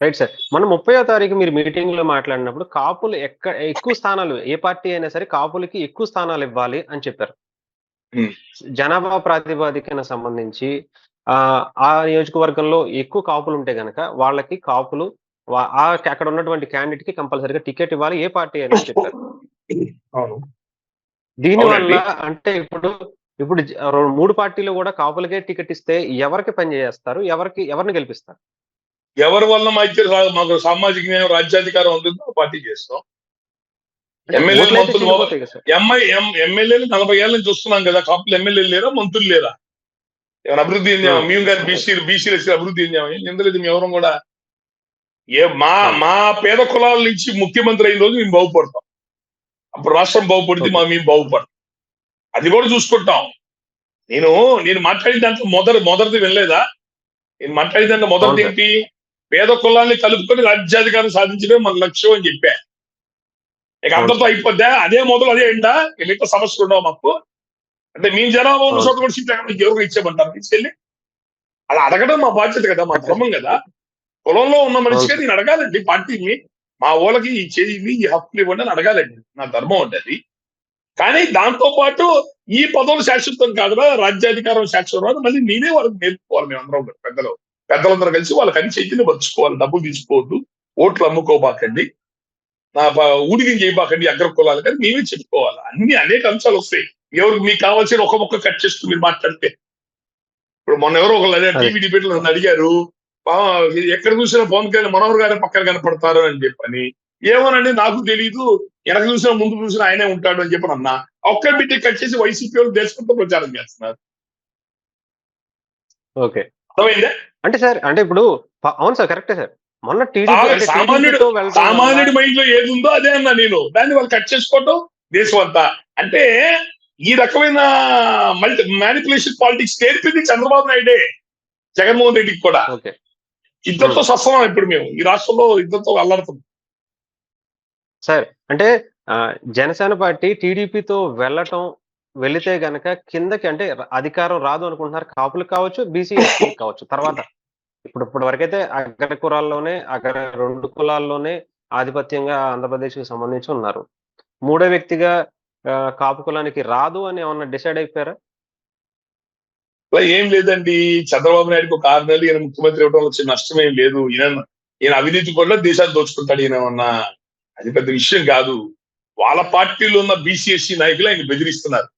Right sir మనం ముప్పయో తారీఖు మీరు మీటింగ్లో మాట్లాడినప్పుడు కాపులు ఎక్క ఎక్కువ స్థానాలు ఏ పార్టీ అయినా సరే కాపులకి ఎక్కువ స్థానాలు ఇవ్వాలి అని చెప్పారు. జనాభా ప్రాతిపదికన సంబంధించి ఆ ఆ నియోజకవర్గంలో ఎక్కువ కాపులు ఉంటే గనక వాళ్ళకి కాపులు ఆ అక్కడ ఉన్నటువంటి క్యాండిడేట్కి కంపల్సరీగా టికెట్ ఇవ్వాలి ఏ పార్టీ అయినా చెప్పారు. అవును. దీని వల్ల అవునండి. అంటే ఇప్పుడు ఇప్పుడు మూడు పార్టీలు కూడా కాపులకే టికెట్ ఇస్తే ఎవరికి పని చేస్తారు? ఎవరికి ఎవరిని గెలిపిస్తారు? ఎవరి వల్ల రా- మాకు సామాజిక న్యాయం రాజ్యాధికారం ఉంటుందో పార్టీ చేస్తాం. ఎమ్మెల్యేలు ఓట్లయితే మంత్రులు కదా ఎంఐ ఎమ్మెల్యేలు నలభై ఏళ్ళ నుంచి చూస్తున్నాం కదా కాపులు ఎమ్మెల్యేలు లేరా మంత్రులు లేరా? ఏమైనా అభివృద్ధి చెందామా? Hmm. మేము కానీ బీసీ బీసీలు వచ్చి అభివృద్ధి చెందామా? ఏం చెందలేదు మేము ఎవరం కూడా ఏ మా Hmm. మా పేద కులాల నుంచి ముఖ్యమంత్రి అయిన రోజు మేము బాగుపడతాం. అప్పుడు రాష్ట్రం బాగుపడితే మా మేము బాగుపడతాం. అది కూడా చూసుకుంటాం. నేను నేను మాట్లాడిన దాంట్లో మొదటి మొదటిది వినలేదా? నేను మాట్లాడిన దాంట్లో మొదటిది ఏంటి? పేద కులాల్ని కలుపుకొని రాజ్యాధికారం సాధించడమే మన లక్ష్యం అని చెప్పా. ఇక. అంతతో అయిపోద్దా? అదే మొదలు అదే ఏంటా మిగతా సమస్యలు ఉండవు మాకు. అంటే మీ జనాభా ఉన్న. చోట కూడా సీట్లు ఎక్కడ ఇచ్చామంటారు తీసుకెళ్ళి. అలా అడగడం మా బాధ్యత కదా మా క్రమం కదా. కులంలో ఉన్న మనిషిగా అవును. నేను అడగాలండి పార్టీని. మా ఊళ్ళకి ఈ చేయి ఈ హక్కులు ఇవ్వండి అని అడగాలండి. నా ధర్మం ఉండేది కానీ దాంతో పాటు ఈ పదవులు శాశ్వతం కాదురా రాజ్యాధికారం శాశ్వతం కాదు మళ్ళీ నేనే వాళ్ళకి నేర్పుకోవాలి మేమందరం కూడా పెద్దలు. పెద్దలందరూ కలిసి వాళ్ళకి అన్ని చైతన్య పరుచుకోవాలి డబ్బులు తీసుకోవద్దు ఓట్లు అమ్ముకోబాకండి నా ఊడిగం చేయబాకండి అగ్ర కులాలు కానీ మేమే చెప్పుకోవాలి. అన్ని అనేక అంశాలు వస్తాయి. ఎవరికి మీకు కావాల్సిన ఒక మొక్క కట్ చేస్తూ మీరు మాట్లాడితే. ఇప్పుడు మొన్న ఎవరో ఒకళ్ళు. టీవీ డిబేట్లో నన్ను అడిగారు "ఆ, ఎక్కడ చూసినా పవన్ కళ్యాణ్ మనోహర్ గారే పక్కన కనపడతారు అని చెప్పని. ఏమోనండి నాకు తెలియదు వెనక చూసినా ముందు చూసినా ఆయనే ఉంటాడు అని చెప్పని అన్నా. ఒక్క బిడ్డ కట్ చేసి వైసీపీ వాళ్ళు దేశంతో ప్రచారం చేస్తున్నారు. ఓకే. అర్థమైందా? అంటే సార్ అంటే ఇప్పుడు అవును సార్ కరెక్టే సార్. మొన్న టీడీపీ సామాన్యుడు- మైండ్లో ఏది ఉందో అదే అన్నా నేను. దాన్ని వాళ్ళు కట్ చేసుకోవటం దేశం అంతా అంటే ఈ రకమైన మల్టీ మ్యానిపులేషన్ పాలిటిక్స్ నేర్పింది చంద్రబాబు నాయుడే జగన్మోహన్ రెడ్డికి కూడా. ఇద్దరితో సస్సమం ఇప్పుడు మేము. ఈ రాష్ట్రంలో ఇద్దరితో అల్లాడుతున్నాం. సార్ అంటే జనసేన పార్టీ టీడీపీతో వెళ్ళటం వెళితే గనక కిందకి అంటే అధికారం రాదు అనుకుంటున్నారు. కాపులకు కావచ్చు బీసీ కావచ్చు. తర్వాత ఇప్పుడు ఇప్పటి వరకైతే అగ్ర కులాల్లోనే అగ్ర రెండు కులాల్లోనే ఆధిపత్యంగా ఆంధ్రప్రదేశ్కి సంబంధించి ఉన్నారు. మూడో వ్యక్తిగా కాపు కులానికి రాదు అని ఏమన్నా డిసైడ్ అయిపోయారా? ఏం లేదండి. చంద్రబాబు నాయుడుకి ఒక ఆరు నెలలు ఈయన ముఖ్యమంత్రి ఇవ్వడం వచ్చిన నష్టం ఏం లేదు. ఈయన ఈయన అవినీతి కూడా దేశాన్ని దోచుకుంటాడు ఈయన ఏమన్నా. అది పెద్ద విషయం కాదు. వాళ్ళ పార్టీలో ఉన్న బీసీఎస్సీ నాయకులు ఆయన బెదిరిస్తున్నారు.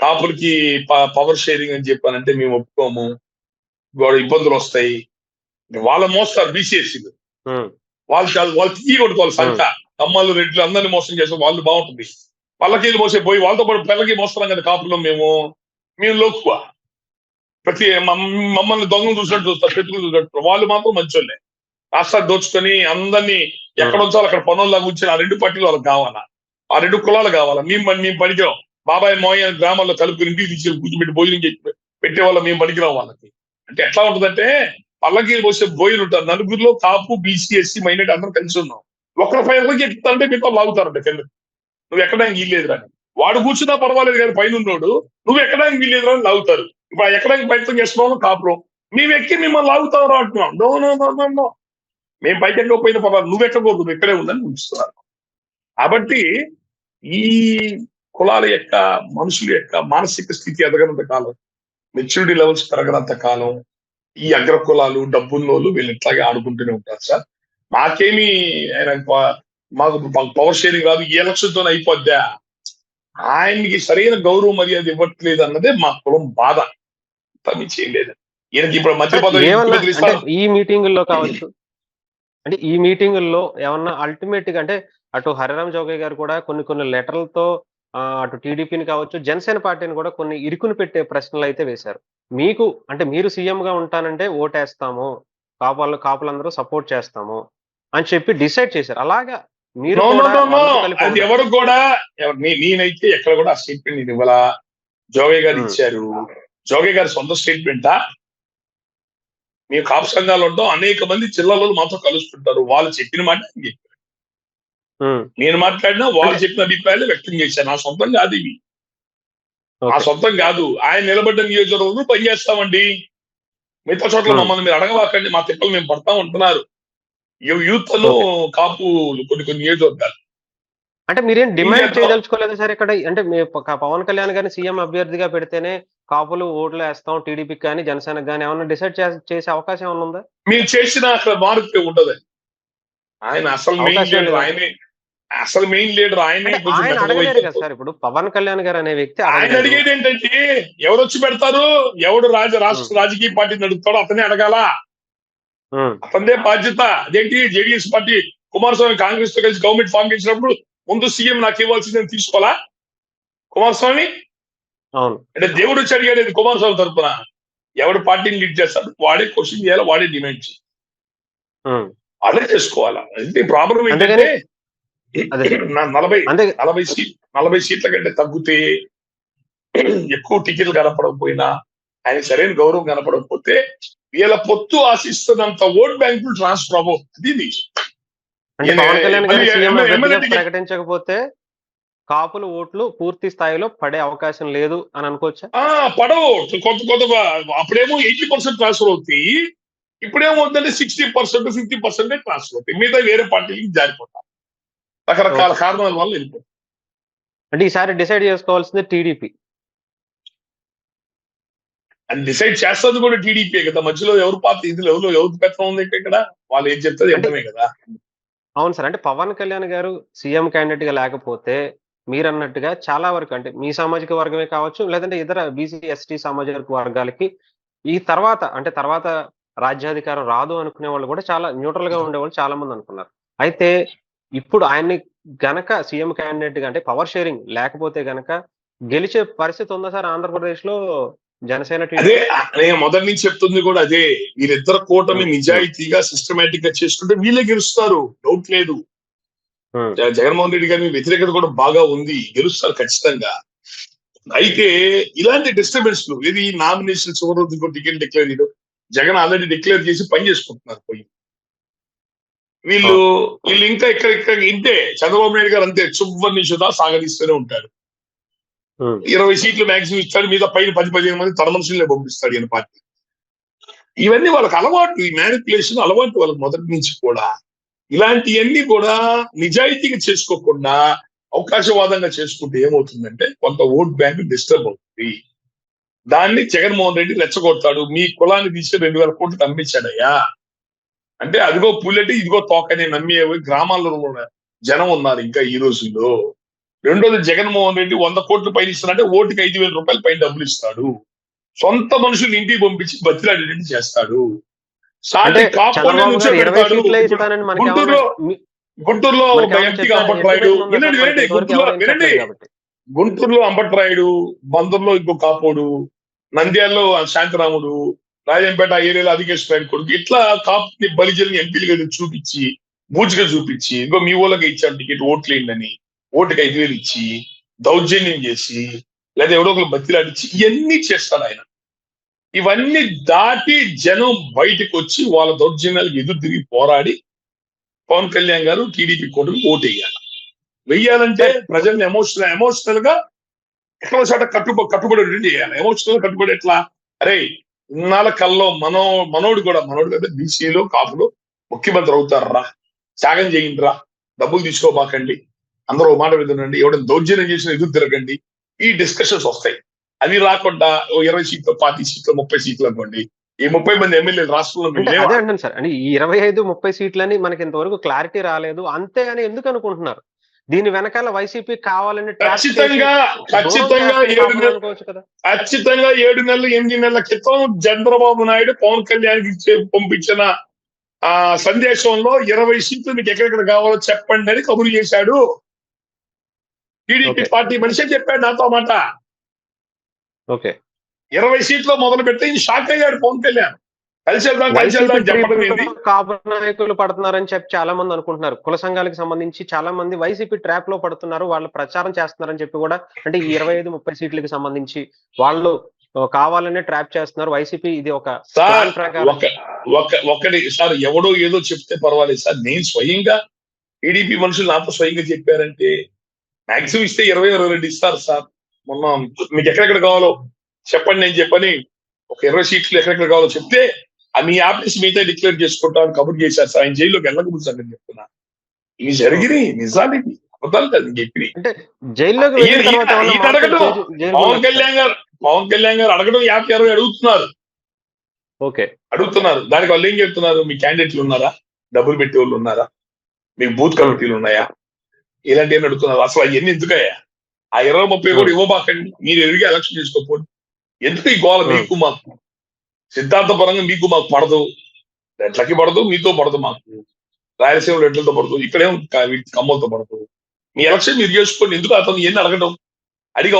కాపులకి పవర్ షేరింగ్ అని చెప్పానంటే మేము ఒప్పుకోము. గోడ ఇబ్బందులు వస్తాయి. వాళ్ళ మోస్తారు బీసీఎస్సీలు వాళ్ళు చాలా వాళ్ళు తీయ కొడుకోవాలి సంఖ అమ్మాలు రెడ్లు అందరినీ మోసం చేస్తే వాళ్ళు బాగుంటుంది. పల్లకీలు మోసే పోయి వాళ్ళతో పాటు పల్లకి మోస్తున్నాం కదా కాపులో మేము. మేము లోకువ ప్రతి మమ్- మమ్మల్ని దొంగలు చూసినట్టు చూస్తారు పెట్టుకుని చూసినట్టు. వాళ్ళు మాత్రం మంచోళ్ళే. రాష్ట్రాలు దోచుకొని అందరినీ ఎక్కడ ఉంచాలో అక్కడ పనుల్లాగా ఉంచిన ఆ రెండు పార్టీలు వాళ్ళకి కావాలా? ఆ రెండు కులాలు కావాలా? మేము పని- మేము పనికిరాం. బాబాయ్ మోయ గ్రామాల్లో కలుపుకుని ఇంటికి తీసుకెళ్ళి కూర్చోబెట్టి భోజనం చేసి పెట్టే వాళ్ళ మేము పనికిరాం వాళ్ళకి. అంటే ఎట్లా ఉంటుందంటే పల్లకీలు పోసే బోయిలు ఉంటారు. నలుగురిలో కాపు బీసీ ఎస్సీ మైనార్టీ అందరం కలిసి ఉన్నాం. ఒకరి పైన ఒకరికి ఎక్కుతారంటే మీతో లాగుతారంట కింద. నువ్వు ఎక్కడానికి వీల్లేదు రాని. వాడు కూర్చున్నా పర్వాలేదు కానీ పైన ఉన్నాడు నువ్వు ఎక్కడానికి వీల్లేదు అని లాగుతారు. ఇప్పుడు ఎక్కడానికి ప్రయత్నం చేస్తున్నాం కాపురం. మేము ఎక్కి మిమ్మల్ని లాగుతాం రా అంటున్నాం. No no no no no. మేము పైకి ఎక్కకపోయినా పర్వాలేదు. నువ్వు ఎక్కకూడదు నువ్వు ఇక్కడే ఉందని ఉంచుతున్నారు కాబట్టి ఈ కులాల యొక్క మనుషుల యొక్క మానసిక స్థితి ఎదగనంత కాలం మెచ్యూరిటీ లెవెల్స్ పెరగనంత కాలం ఈ అగ్ర కులాలు డబ్బున్నోళ్ళు వీళ్ళు ఇట్లాగే ఆడుకుంటూనే ఉంటారు సార్. మాకేమి ఆయన మాకు మాకు పవర్ షేరింగ్ రాదు ఈ ఎలక్షన్తో అయిపోద్దా? ఆయనకి సరైన గౌరవ మర్యాద ఇవ్వట్లేదు అన్నదే మా కులం బాధ. తను చేయలేదు ఈయనకి ఇప్పుడు ఇస్తారు? ఈ మీటింగుల్లో కావచ్చు అంటే ఈ మీటింగుల్లో ఏమన్నా అల్టిమేట్గా అంటే అటు హరిరామ్ జోగయ్య గారు కూడా కొన్ని కొన్ని లెటర్లతో అటు టీడీపీని కావచ్చు జనసేన పార్టీని కూడా కొన్ని ఇరుకుని పెట్టే ప్రశ్నలు అయితే వేశారు. మీకు అంటే మీరు సీఎం గా ఉంటానంటే ఓటేస్తాము కాపాలు కాపులందరూ సపోర్ట్ చేస్తాము అని చెప్పి డిసైడ్ చేశారు. అలాగా మీరు అది. ఎవరు కూడా నేనైతే ఎక్కడ కూడా ఆ స్టేట్మెంట్ నేను ఇవ్వాలా? జోగయ్య గారు. ఇచ్చారు. జోగయ్య గారి సొంత స్టేట్మెంటా? మేము కాపు సంఘాలు ఉంటాం అనేక మంది జిల్లాలో మాతో కలుస్తుంటారు. వాళ్ళు చెప్పిన మాట నేను మాట్లాడినా వాళ్ళు చెప్పిన అభిప్రాయాలు వ్యక్తం చేశాను. నా సొంతం కాదు ఇవి. నా. సొంతం కాదు. ఆయన నిలబడ్డ నియోజకవర్గంలో పనిచేస్తామండి మిగతా చోట్ల. మమ్మల్ని మీరు అడగవాకండి. మా తిప్పలు మేము పడతా ఉంటున్నారు. యూత్లో కాపు కొన్ని కొన్ని నియోజకవర్గాలు. అంటే మీరేం డిమాండ్ చేయదలుచుకోలేదు సార్? ఇక్కడ అంటే పవన్ కళ్యాణ్ గారిని సీఎం అభ్యర్థిగా పెడితేనే కాపులు ఓట్లు వేస్తాం టీడీపీకి కానీ జనసేనకి కానీ ఏమన్నా డిసైడ్ చేసే అవకాశం ఏమన్నా ఉందా? మీరు చేసిన అక్కడ మార్పు ఉండదు ఆయన అసలు. ఆయనే అసలు మెయిన్ లీడర్ ఆయనే సార్ ఇప్పుడు? పవన్ కళ్యాణ్ గారు అనే వ్యక్తి ఆయన. అడిగేది ఏంటంటే ఎవరు వచ్చి పెడతారు? ఎవడు రాజ రాష్ట్ర రాజకీయ పార్టీ నడుపుతాడో అతనే అడగాల? అతనిదే బాధ్యత. అదేంటి? జేడీఎస్ పార్టీ కుమారస్వామి కాంగ్రెస్తో కలిసి గవర్నమెంట్ ఫామ్ చేసినప్పుడు ముందు సీఎం నాకు ఇవ్వాల్సింది నేను తీసుకోవాలా? కుమారస్వామి? అంటే దేవుడు వచ్చి అడిగాడు కుమారస్వామి తరపున? ఎవడు పార్టీని లీడ్ చేస్తాడు? వాడే క్వశ్చన్ చేయాలి? వాడే డిమాండ్ చేయాలి? అదే చేసుకోవాలా. ప్రాబ్లం ఏంటంటే నలభై నలభై సీట్ నలభై సీట్ల కంటే తగ్గితే ఎక్కువ టికెట్లు కనపడకపోయినా ఆయన సరైన గౌరవం కనపడకపోతే వీళ్ళ పొత్తు ఆశిస్తున్నంత ఓట్ బ్యాంకులు ట్రాన్స్ఫర్ అవ్వవు. అది ప్రకటించకపోతే కాపుల ఓట్లు పూర్తి స్థాయిలో పడే అవకాశం లేదు అని అనుకోవచ్చా? ఆ పడవు. కొత్త కొత్త అప్పుడేమో ఎయిటీ పర్సెంట్ ట్రాన్స్ఫర్ అవుతాయి. ఇప్పుడేమో వద్దంటే sixty percent fifty percent transfer అవుతాయి. మిగతా వేరే పార్టీలకి జారిపోతాం రకరకాల కారణాల వల్ల వెళ్ళిపోతాం అంటే ఈసారి డిసైడ్ చేసుకోవాల్సింది టీడీపీ. అని డిసైడ్ చేస్తుంది కూడా టీడీపీ కదా. మధ్యలో ఎవరు పార్టీ ఇందులో ఎవరు ఎవరు పెత్తనం ఉంది ఇక్కడ వాళ్ళు ఏం చెప్తే చెప్పడమే కదా. అవును సార్ అంటే పవన్ కళ్యాణ్ గారు సీఎం క్యాండిడేట్గా లేకపోతే మీరు అన్నట్టుగా చాలా వరకు అంటే మీ సామాజిక వర్గమే కావచ్చు లేదంటే ఇతర బీసీ ఎస్టీ సామాజిక వర్గాలకి ఈ తర్వాత అంటే తర్వాత రాజ్యాధికారం రాదు అనుకునే వాళ్ళు కూడా చాలా న్యూట్రల్గా ఉండేవాళ్ళు చాలా మంది అనుకున్నారు. అయితే ఇప్పుడు ఆయన్ని గనక సీఎం క్యాండిడేట్గా అంటే పవర్ షేరింగ్ లేకపోతే గనక గెలిచే పరిస్థితి ఉందా సార్ ఆంధ్రప్రదేశ్లో జనసేన అదే నేను మొదటి నుంచి చెప్తుంది కూడా అదే. వీరిద్దరు కూటమి నిజాయితీగా సిస్టమేటిక్గా చేసుకుంటే వీళ్ళే గెలుస్తారు. డౌట్ లేదు. జ- జగన్మోహన్ రెడ్డి గారి వ్యతిరేకత కూడా బాగా ఉంది. గెలుస్తారు ఖచ్చితంగా. అయితే ఇలాంటి డిస్టర్బెన్స్ ఇది నామినేషన్ చివరి టికెట్ డిక్లేర్ చేయడం? జగన్ ఆల్రెడీ డిక్లేర్ చేసి పని చేసుకుంటున్నారు పోయి వీళ్ళు వీళ్ళు ఇంకా ఇక్కడ ఇక్కడ ఇంతే. చంద్రబాబు నాయుడు గారు అంతే. చువ్వని సుధా సాగదీస్తూనే ఉమ్, ఇరవై సీట్లు మాక్సిమం ఇస్తాడు. మీద పైన పది పదిహేను మంది తన మనుషులనే పంపిస్తాడు ఈయన పార్టీ. ఇవన్నీ వాళ్ళకి అలవాటు. ఈ మ్యానిపులేషన్ అలవాటు వాళ్ళకి మొదటి నుంచి కూడా. ఇలాంటివన్నీ కూడా నిజాయితీగా చేసుకోకుండా అవకాశవాదంగా చేసుకుంటే ఏమవుతుందంటే కొంత ఓట్ బ్యాంక్ డిస్టర్బ్ అవుతుంది. దాన్ని జగన్మోహన్ రెడ్డి రెచ్చగొడతాడు. మీ కులాన్ని తీసి రెండు వేల కోట్లు నమ్మించాడయ్యా అంటే అదిగో పుల్లెటి ఇదిగో తోకని నమ్మే గ్రామాల్లో జనం ఉన్నారు ఇంకా ఈ రోజుల్లో రెండోది జగన్మోహన్ రెడ్డి వంద కోట్లు పైన ఇస్తానంటే ఓటుకి ఐదు వేల రూపాయలు పైన డబ్బులు ఇస్తాడు సొంత మనుషులు ఇంటికి పంపించి బతిలాడేటట్టు చేస్తాడు గుంటూరులో గుంటూరులో ఎంపీగా? అంబట్రాయుడు వినండి? వినండి గుంటూరులో వినండి. గుంటూరులో అంబట్రాయుడు బందర్లో ఇంకో కాపోడు నంద్యాలలో శాంతిరాముడు రాజంపేట ఏరియాలో అధికేశ్వరాయుడు కొడుకు. ఇట్లా కాపుని బలిజల్ని ఎంపీలుగా చూపించి బూజ్గా చూపించి ఇంకో మీ ఊళ్ళకి ఇచ్చాను టికెట్ ఓట్లేండి ఓటుకి ఐదు వేలు ఇచ్చి దౌర్జన్యం చేసి లేదా ఎవడో ఒకరు బతిలాడిచ్చి ఇవన్నీ చేస్తాడు ఆయన. ఇవన్నీ దాటి జనం బయటకు వచ్చి వాళ్ళ దౌర్జన్యాలకు ఎదురు తిరిగి పోరాడి పవన్ కళ్యాణ్ గారు టీడీపీ కోటకు ఓటు వేయాలి వెయ్యాలంటే ప్రజల్ని ఎమోషనల్ ఎమోషనల్గా ఎక్కడో చోట కట్టుబ కట్టుబడి చేయాలి ఎమోషనల్ కట్టుబడి ఎట్లా? అరే ఇన్నాళ్ళ కల్లో మనో మనోడు కూడా మనోడు కదా బీసీలో కాపులు ముఖ్యమంత్రి అవుతారా? త్యాగం చేయండిరా? డబ్బులు తీసుకోబాకండి అందరూ మాట వినండి ఎవడైనా దౌర్జన్యం చేసిన ఎదురు తిరగండి. ఈ డిస్కషన్స్ వస్తాయి. అది రాకుండా ఓ ఇరవై సీట్లు పార్టీ సీట్లు ముప్పై సీట్లు అనుకోండి. ఈ ముప్పై మంది ఎమ్మెల్యేలు రాష్ట్రంలో? అదే అంటాను సార్. అంటే ఈ ఇరవై ఐదు ముప్పై సీట్లని మనకి ఇంతవరకు క్లారిటీ రాలేదు. అంతే అని ఎందుకు అనుకుంటున్నారు? దీని వెనకాల వైసీపీ కావాలని ఖచ్చితంగా ఖచ్చితంగా ఏడు నెలలు ఖచ్చితంగా ఏడు నెలలు ఎనిమిది నెలల క్రితం చంద్రబాబు నాయుడు పవన్ కళ్యాణ్ పంపించిన ఆ సందేశంలో ఇరవై సీట్లు మీకు ఎక్కడెక్కడ కావాలో చెప్పండి అని కబురు చేశాడు. టీడీపీ. పార్టీ మనిషే చెప్పాడు నాతో మాట. ఓకే. ఇరవై సీట్లో మొదలు పెట్టి షాక్ అయ్యాడు పవన్ కళ్యాణ్. కలిసి వెళ్దాం కలిసి వెళ్దాం చెప్పడం కాపు నాయకులు పడుతున్నారని చెప్పి చాలా మంది అనుకుంటున్నారు. కుల సంఘాలకు సంబంధించి చాలా మంది వైసీపీ ట్రాప్లో పడుతున్నారు. వాళ్ళు ప్రచారం చేస్తున్నారని చెప్పి కూడా అంటే ఈ ఇరవై ఐదు ముప్పై సీట్లకి సంబంధించి వాళ్ళు కావాలనే ట్రాప్ చేస్తున్నారు. వైసీపీ ఇది ఒక ఒకటి సార్ ఎవడో ఏదో చెప్తే పర్వాలేదు. సార్ నేను స్వయంగా టీడీపీ మనుషులు నాతో స్వయంగా చెప్పారంటే మాక్సిమం ఇస్తే ఇరవై ఇరవై రెండు ఇస్తారు సార్. మొన్న మీకు ఎక్కడెక్కడ కావాలో చెప్పండి నేను చెప్పని ఒక ఇరవై సీట్లు ఎక్కడెక్కడ కావాలో చెప్తే మీ ఆఫీస్ మీతో డిక్లేర్ చేసుకుంటామని కబుర్ చేశారు సార్. ఆయన జైల్లోకి వెళ్ళకముందు సార్ నేను చెప్తున్నా. ఇవి జరిగినాయి. నిజానికి అబద్ధాలు కాదు నేను చెప్పినాయి అంటే జైల్లోకి వెళ్ళిన ఈయన- తర్వాత ఏమన్నా ఈయన మార్పులు అడగడు. జైలు- జైలులో పవన్? కళ్యాణ్ గారు పవన్ కళ్యాణ్ గారు అడగడం యాభై అరవై అడుగుతున్నారు. ఓకే. అడుగుతున్నారు. దానికి వాళ్ళు ఏం చెప్తున్నారు? మీ క్యాండిడేట్లు ఉన్నారా? డబ్బులు పెట్టే వాళ్ళు ఉన్నారా? మీకు బూత్ కమిటీలు ఉన్నాయా? ఇలాంటివన్నీ అడుగుతున్నారు? అసలు అవన్నీ ఎందుకయ్యా? ఆ ఇరవై ముప్పై కూడా ఇవ్వబాకండి. మీరు ఎదురుగా ఎలక్షన్ చేసుకోకపోండి ఎందుకు ఈ గోల మీకు మాకు? సిద్ధాంత పరంగా మీకు మాకు పడదు. రెట్లకి పడదు మీతో పడదు మాకు. రాయలసీమ రెట్లతో పడదు ఇక్కడేం కమ్మలతో పడదు. మీ ఎలక్షన్ మీరు చేసుకోండి ఎందుకు అతను ఎన్ని అడగడం? అడిగి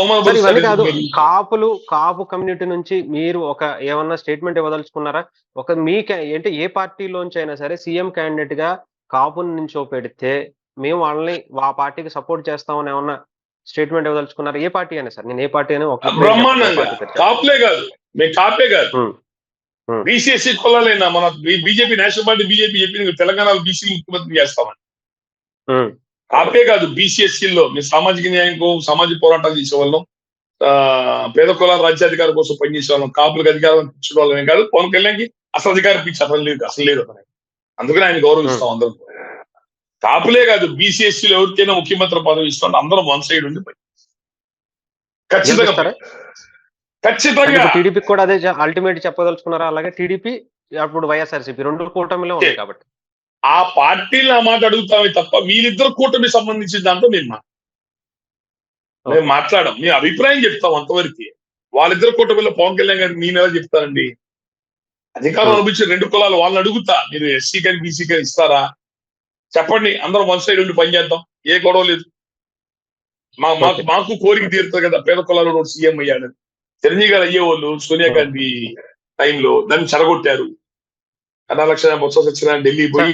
మీరు. కాపులు కాపు కమ్యూనిటీ నుంచి మీరు ఒక ఏమన్నా స్టేట్మెంట్ ఇవ్వదలుచుకున్నారా? ఒక మీ అంటే ఏ పార్టీలోంచి అయినా సరే సీఎం క్యాండిడేట్గా కాపుని నుంచో పెడితే మేము వాళ్ళని ఆ పార్టీకి సపోర్ట్ చేస్తామని ఏమన్నా స్టేట్మెంట్ ఇవ్వదలుచుకున్నారా? ఏ పార్టీ అయినా సార్ నేను ఏ పార్టీ అయినా ఒక బ్రహ్మాండంగా. కాపులే కాదు మేము కాపే కాదు. Hmm. Hmm. బీసీఎస్సీ కొలాలైనా మన బీజేపీ నేషనల్ పార్టీ బీజేపీ చెప్పింది తెలంగాణలో బీసీ ముఖ్యమంత్రి చేస్తామని. ఉమ్, కాపే కాదు బీసీఎస్సీ లో. మేము సామాజిక న్యాయం కోసం సామాజిక పోరాటాలు చేసేవాళ్ళం. ఆ, పేద కులాల రాజ్యాధికారం కోసం పనిచేసే వాళ్ళం కాపులకు అధికారం ఇచ్చిన వాళ్ళమే కాదు పవన్ కళ్యాణ్కి అసలు అధికారం పిచ్చి అసలు లేదు అసలు లేదు అతను. అందుకని ఆయన గౌరవిస్తాం అందరం. కాపులే కాదు బీసీఎస్సీలో ఎవరికైనా ముఖ్యమంత్రి పదవి ఇస్తాం అందరం వన్ సైడ్ ఉండి ఖచ్చితంగా? ఖచ్చితంగా. టీడీపీ కూడా అదే అల్టిమేట్ చెప్పదలుచుకున్నారా? అలాగే టీడీపీ అప్పుడు వైఎస్ఆర్సీపీ రెండు కూటమిలో ఉంది కాబట్టి. ఆ పార్టీలు ఆ మాట అడుగుతామే తప్ప వీళ్ళిద్దరు కూటమి సంబంధించిన దాంట్లో నేను మా- మేము మాట్లాడం మీ అభిప్రాయం చెప్తాం అంతవరకు. వాళ్ళిద్దరు కూటమిలో పవన్ కళ్యాణ్ గారిని నేను ఎలా చెప్తానండి అధికారం. అనిపించిన రెండు కులాలు వాళ్ళని అడుగుతా. మీరు ఎస్సీ కానీ బీసీ కానీ ఇస్తారా? చెప్పండి. అందరం వన్ సైడ్ ఉండి పనిచేద్దాం ఏ గొడవ లేదు. మా మాకు. మాకు కోరిక తీరుతుంది కదా. పేద కులాలు సీఎం అయ్యాడు చిరంజీవి గారు అయ్యేవాళ్ళు సోనియా గాంధీ టైంలో దాన్ని చెడగొట్టారు అన్నా లక్షణ బొత్స సత్యనారాయణ ఢిల్లీ పోయి